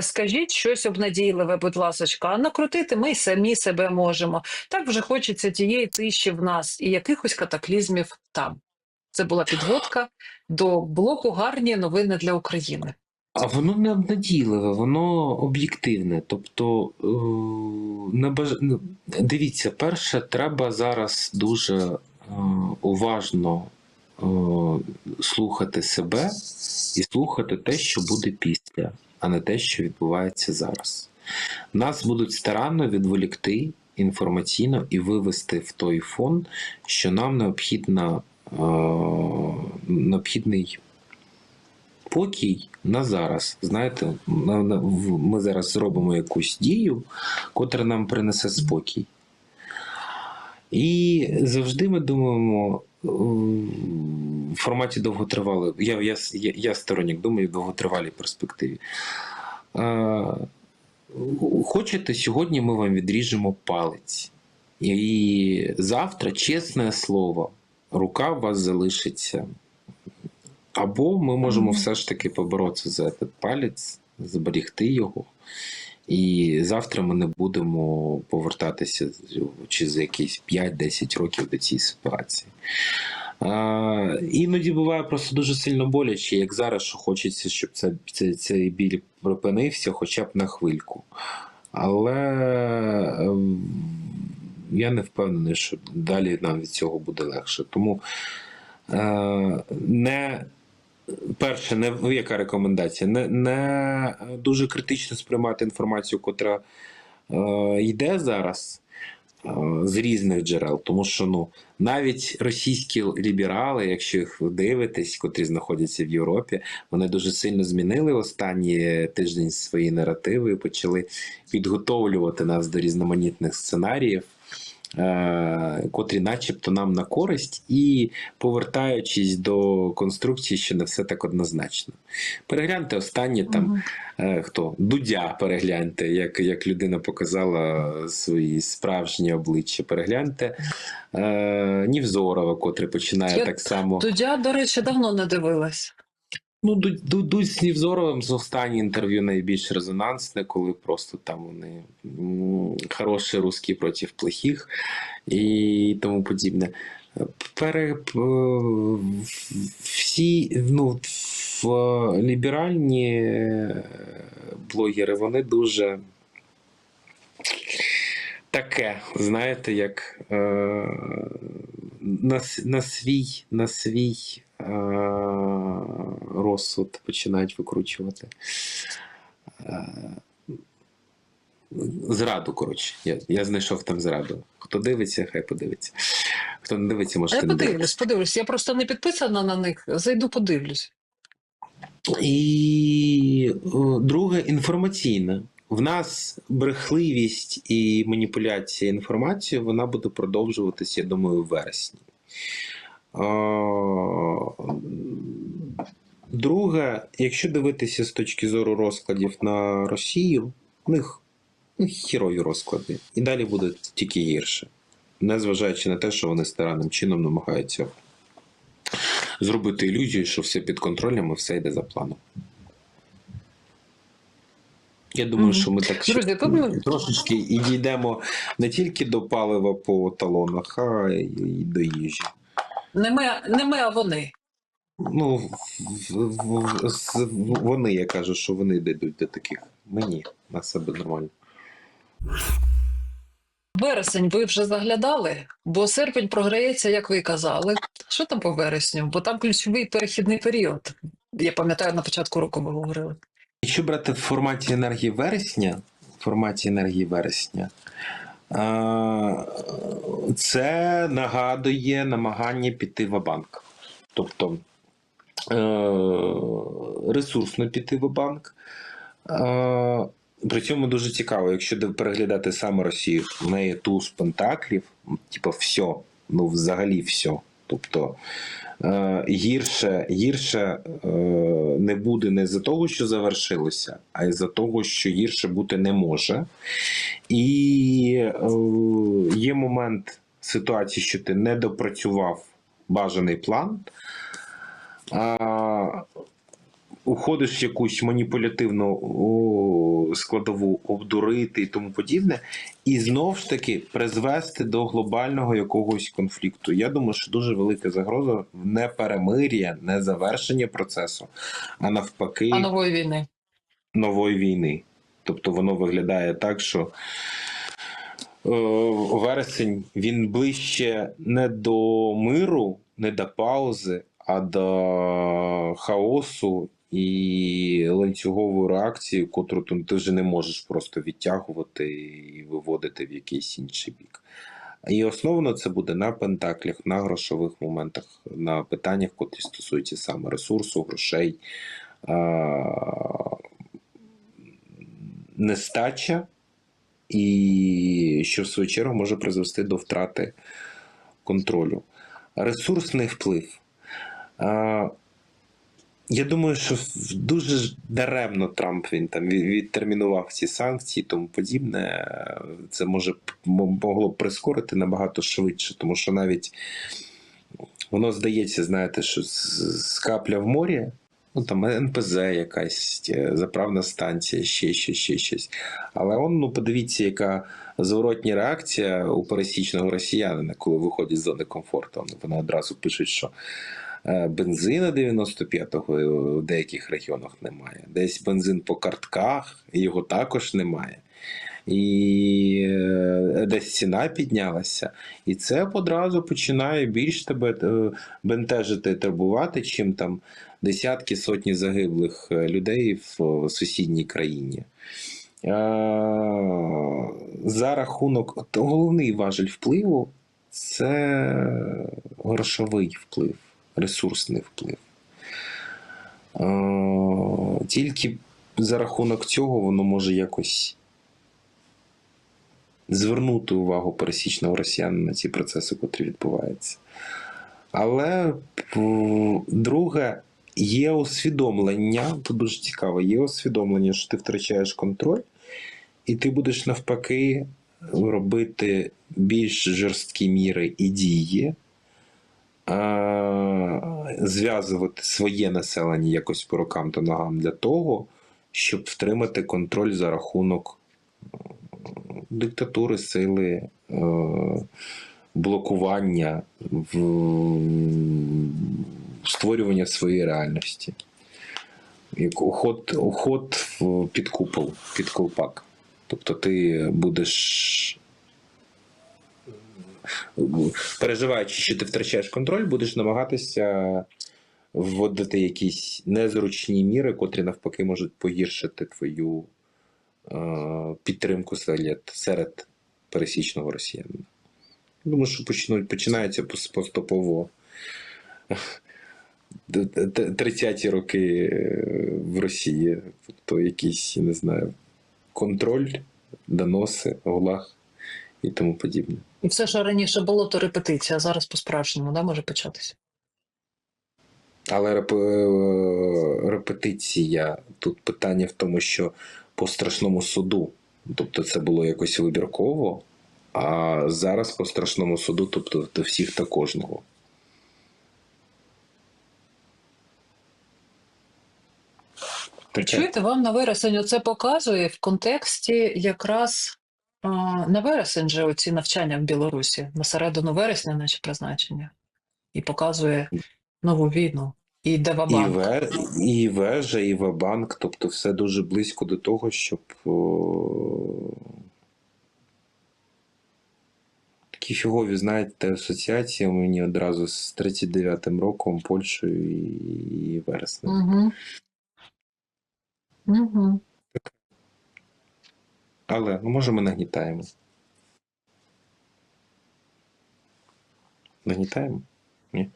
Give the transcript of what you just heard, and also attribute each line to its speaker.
Speaker 1: Скажіть щось обнадійливе, будь ласочка, а накрутити ми самі себе можемо. Так вже хочеться тієї тиші в нас і якихось катаклізмів там. Це була підводка до блоку гарні новини для України.
Speaker 2: А воно не обнадійливе, воно об'єктивне. Тобто, е, баж... ну, дивіться, перше, треба зараз дуже е, уважно е, слухати себе і слухати те, що буде після, а не те, що відбувається зараз. Нас будуть старанно відволікти інформаційно і вивести в той фон, що нам необхідна, е, необхідний покій на зараз. Знаєте, ми зараз зробимо якусь дію, котра нам принесе спокій. І завжди ми думаємо в форматі довготривалої. Я, я, я, я сторонник думаю в довготривалій перспективі. Е, Хочете, сьогодні ми вам відріжемо палець. І завтра, чесне слово, рука у вас залишиться. Або ми можемо все ж таки поборотися за цей палець, зберігти його. І завтра ми не будемо повертатися чи за якісь 5-10 років до цієї ситуації. Іноді буває просто дуже сильно боляче, як зараз, що хочеться, щоб це, це, цей біль припинився хоча б на хвильку. Але ем, я не впевнений, що далі нам від цього буде легше. Тому е, не перше, не ну, яка рекомендація? Не, не дуже критично сприймати інформацію, котра е, йде зараз з різних джерел, тому що ну навіть російські ліберали, якщо їх дивитись, котрі знаходяться в Європі, вони дуже сильно змінили останні тиждень свої наративи і почали підготовлювати нас до різноманітних сценаріїв. Е, Котрі, начебто, нам на користь, і повертаючись до конструкції, що не все так однозначно. Перегляньте останнє там
Speaker 1: Мгм.
Speaker 2: Е, хто Дудя перегляньте, як, як людина показала свої справжні обличчя. Перегляньте е, Нівзорова, котрий починає
Speaker 1: Я
Speaker 2: так само.
Speaker 1: Дудя, до речі, давно не дивилась.
Speaker 2: Ну, Дудь, з Нівзоровим з останнє інтерв'ю найбільш резонансне, коли просто там вони хороші русські проти плохих і тому подібне. Пере, всі ну, в ліберальні е, блогери, вони дуже таке, знаєте, як е, на, на свій, на свій е, розсуд починають викручувати. Е, Зраду, коротше. Я, я знайшов там зраду. Хто дивиться, хай подивиться. Хто не дивиться,
Speaker 1: Я
Speaker 2: не
Speaker 1: подивлюсь,
Speaker 2: дивитися.
Speaker 1: подивлюсь. Я просто не підписана на них. Зайду, подивлюсь.
Speaker 2: І друге інформаційне. В нас брехливість і маніпуляція інформацією вона буде продовжуватися, я думаю, в вересні. Друге, якщо дивитися з точки зору розкладів на Росію, в них ну, хірові розклади. І далі буде тільки гірше. Незважаючи на те, що вони старанним чином намагаються зробити ілюзію, що все під контролем і все йде за планом. Я думаю, що ми так ще
Speaker 1: Друзі, тут
Speaker 2: трошечки і дійдемо не тільки до палива по талонах, а й до їжі.
Speaker 1: Не ми, не ми, а вони.
Speaker 2: Ну, вони, я кажу, що вони дійдуть до таких. Мені на себе нормально.
Speaker 1: Вересень ви вже заглядали, бо серпень програється, як ви казали. Що там по вересню? Бо там ключовий перехідний період. Я пам'ятаю, на початку року ми говорили.
Speaker 2: Якщо брати в форматі енергії вересня, в форматі енергії вересня, це нагадує намагання піти в банк. Тобто ресурсно піти в банк. При цьому дуже цікаво, якщо переглядати саме Росію, в неї туз пентаклів, типу, все, ну взагалі все. Тобто е, гірше, гірше е, не буде не за того, що завершилося, а й за того, що гірше бути не може. І е, є момент ситуації, що ти не допрацював бажаний план. А, уходиш в якусь маніпулятивну о, складову, обдурити і тому подібне, і знов ж таки призвести до глобального якогось конфлікту. Я думаю, що дуже велика загроза не перемир'я, не завершення процесу, а навпаки
Speaker 1: А нової війни.
Speaker 2: нової війни. Тобто воно виглядає так, що е, вересень він ближче не до миру, не до паузи, а до хаосу і ланцюгової реакції, котру ти вже не можеш просто відтягувати і виводити в якийсь інший бік. І основно це буде на пентаклях, на грошових моментах, на питаннях, котрі стосуються саме ресурсу, грошей, а, нестача, і що в свою чергу може призвести до втрати контролю. Ресурсний вплив. Я думаю, що дуже даремно Трамп він там відтермінував ці санкції тому подібне. Це може могло б прискорити набагато швидше, тому що навіть воно здається, знаєте, що з, капля в морі, ну там НПЗ якась е, заправна станція, ще ще, ще щось. Але он, ну подивіться, яка зворотня реакція у пересічного росіянина, коли виходять з зони комфорту. Вони одразу пишуть, що е, бензину 95-го в деяких регіонах немає. Десь бензин по картках, його також немає. І е, десь ціна піднялася, і це одразу починає більш тебе е, бентежити, турбувати, чим там десятки сотні загиблих людей в сусідній країні. За рахунок головний важель впливу це грошовий вплив, ресурсний вплив. Тільки за рахунок цього воно може якось звернути увагу пересічного росіянина на ці процеси, котрі відбуваються. Але друге, є усвідомлення, тут дуже цікаво, є усвідомлення, що ти втрачаєш контроль, і ти будеш навпаки робити більш жорсткі міри і дії, зв'язувати своє населення якось по рукам та ногам для того, щоб втримати контроль за рахунок диктатури, сили, е, блокування, створювання своєї реальності. Як уход, уход під купол, під колпак. Тобто ти будеш. Переживаючи, що ти втрачаєш контроль, будеш намагатися вводити якісь незручні міри, котрі навпаки можуть погіршити твою е, підтримку серед, пересічного росіянина. Думаю, що почнуть, починається поступово. 30-ті роки е, в Росії, тобто якийсь, не знаю, контроль, доноси, гулаг і тому подібне.
Speaker 1: І все, що раніше було, то репетиція, а зараз по-справжньому да, може початися.
Speaker 2: Але реп... е, репетиція тут питання в тому, що по страшному суду, тобто це було якось вибірково, а зараз по страшному суду, тобто до всіх та кожного.
Speaker 1: Чуєте, вам на вересень оце показує в контексті якраз на вересень же оці навчання в Білорусі, на середину вересня, наче призначення, і показує нову війну. І
Speaker 2: І,
Speaker 1: Девабанк.
Speaker 2: ве... і вежа, і Вебанк, тобто все дуже близько до того, щоб о... такі фігові, знаєте, асоціації у мені одразу з 39-м роком, Польщею і, і вереснем.
Speaker 1: Угу. Угу.
Speaker 2: Але ну, може ми нагнітаємо. Нагнітаємо? Ні.